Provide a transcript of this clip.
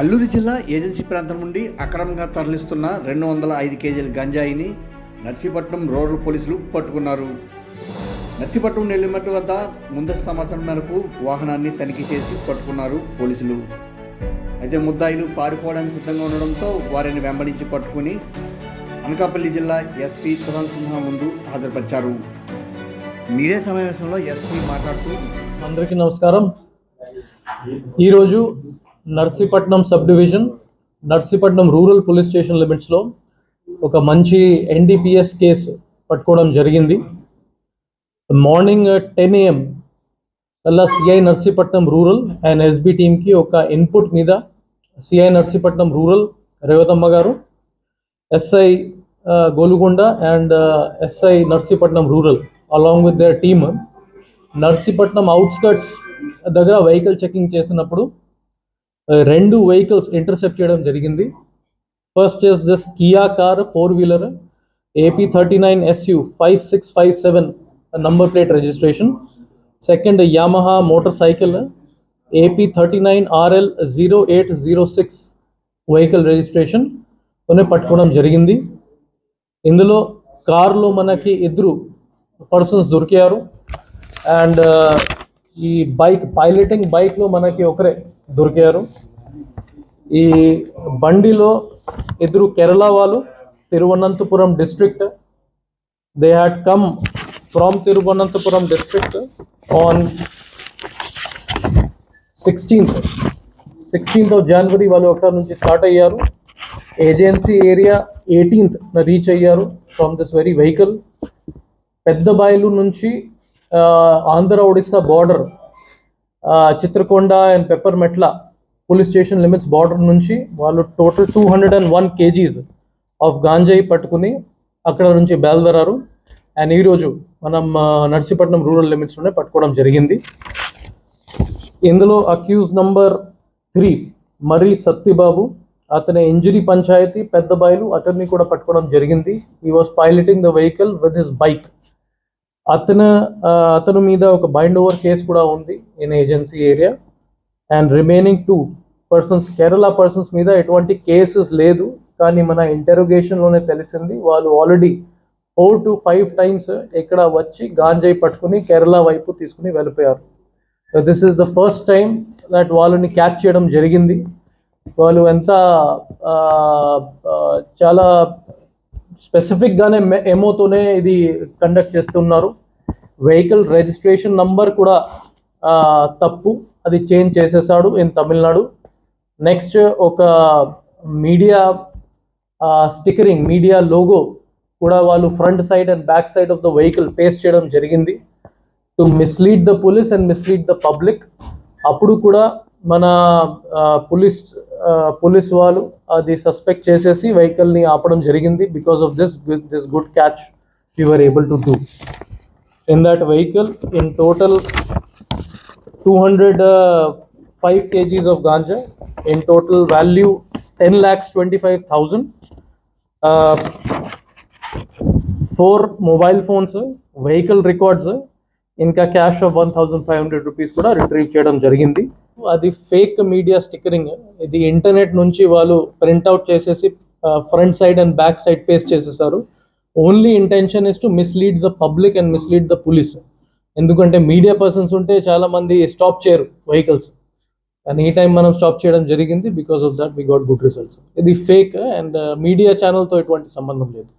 అల్లూరు జిల్లా ఏజెన్సీ ప్రాంతం నుండి అక్రమంగా తరలిస్తున్న రెండు వందల ఐదు కేజీల గంజాయిని నర్సీపట్నం రూరల్ పోలీసులు పట్టుకున్నారు. నర్సీపట్నం నెల్లిమట్టు వద్ద ముందస్తు సమాచారం మేరకు వాహనాన్ని తనిఖీ చేసి పట్టుకున్నారు పోలీసులు. అయితే ముద్దాయిలు పారిపోవడానికి సిద్ధంగా ఉండడంతో వారిని వెంబడించి పట్టుకుని అనకాపల్లి జిల్లా ఎస్పీ సుహాన్ సింహ ముందు హాజరుపరిచారు. మీడియా సమావేశంలో ఎస్పీ మాట్లాడుతూ అందరికీ నమస్కారం. ఈరోజు Narsipatnam sub division Narsipatnam rural police station లిమిట్స్లో ఒక మంచి ఎన్డీపీఎస్ కేసు పట్టుకోవడం జరిగింది. మార్నింగ్ టెన్ ఏఎం అలా CI Narsipatnam rural and SB టీమ్కి ఒక ఇన్పుట్ మీద CI Narsipatnam rural Revathamma garu SI Golugonda and SI Narsipatnam rural along with their team Narsipatnam outskirts దగ్గర వెహికల్ చెకింగ్ చేసినప్పుడు రెండు వెహికల్స్ ఇంటర్సెప్ట్ చేయడం జరిగింది. First is this Kia car four wheeler AP thirty nine SU five six five seven number plate registration second Yamaha motorcycle AP thirty nine RL zero eight zero six vehicle registration తోనే పట్టుకోవడం జరిగింది. ఇందులో కార్లో మనకి ఇద్దరు persons దొరికారు. And ఈ bike piloting బైక్లో మనకి ఒకరే దొరికారు. ఈ బండిలో ఇద్దరు కేరళ వాళ్ళు Thiruvananthapuram district. They had come from Thiruvananthapuram district on sixteenth sixteenth of January వాళ్ళు అక్కడ నుంచి స్టార్ట్ అయ్యారు. ఏజెన్సీ ఏరియా ఎయిటీన్త్ రీచ్ అయ్యారు ఫ్రమ్ దిస్ వెరీ వెహికల్ పెద్ద బాయిలు నుంచి Andhra Odisha border Chitrakonda and Peppermetla police station limits border నుంచి వాళ్ళు total two hundred and one KGs of గాంజాయి పట్టుకుని అక్కడ నుంచి బయలుదేరారు. అండ్ ఈరోజు మనం నర్సీపట్నం రూరల్ లిమిట్స్లోనే పట్టుకోవడం జరిగింది. ఇందులో accused number three Marri Sattibabu. అతని ఇంజరీ పంచాయతీ పెద్ద బాయిలు అతన్ని కూడా పట్టుకోవడం జరిగింది. ఈ was piloting the vehicle with his bike అతను అతను మీద ఒక బైండ్ ఓవర్ కేసు కూడా ఉంది in agency area and remaining two persons Kerala persons మీద ఎటువంటి కేసెస్ లేదు. కానీ మన ఇంటెరోగేషన్లోనే తెలిసింది వాళ్ళు already four to five times ఇక్కడ వచ్చి గాంజాయి పట్టుకుని కేరళ వైపు తీసుకుని వెళ్ళిపోయారు. So this is the first time that వాళ్ళని క్యాచ్ చేయడం జరిగింది. వాళ్ళు ఎంత చాలా స్పెసిఫిక్గానే ఎమోతోనే ఇది కండక్ట్ చేస్తున్నారు. వెహికల్ రిజిస్ట్రేషన్ నంబర్ కూడా తప్పు. అది చేంజ్ చేసేసాడు ఇన్ తమిళనాడు. నెక్స్ట్ ఒక మీడియా స్టిక్కరింగ్ మీడియా లోగో కూడా వాళ్ళు front side and back side of the vehicle paste చేయడం జరిగింది. To mislead the police and mislead the public. అప్పుడు కూడా మన పోలీస్ పోలీస్ వాళ్ళు అది సస్పెక్ట్ చేసేసి వెహికల్ని ఆపడం జరిగింది. Because of this this good catch were able to do in that vehicle in total two hundred five KGs of ganja in total value ten lakhs twenty five thousand four mobile phones vehicle records ఇంకా cash of one thousand five hundred rupees కూడా retrieve చేయడం జరిగింది అది fake media stickering ఇది internet నుంచి వాళ్ళు printout చేసేసి front side and back side paste చేసేసారు. Only intention is to mislead the public and mislead the police ఎందుకంటే మీడియా పర్సన్స్ ఉంటే చాలా మంది స్టాప్ చేయరు వెహికల్స్ అండ్ ఈ టైం మనం స్టాప్ చేయడం జరిగింది. Because of that we got good results ఇది ఫేక్ అండ్ మీడియా ఛానల్తో ఎటువంటి సంబంధం లేదు.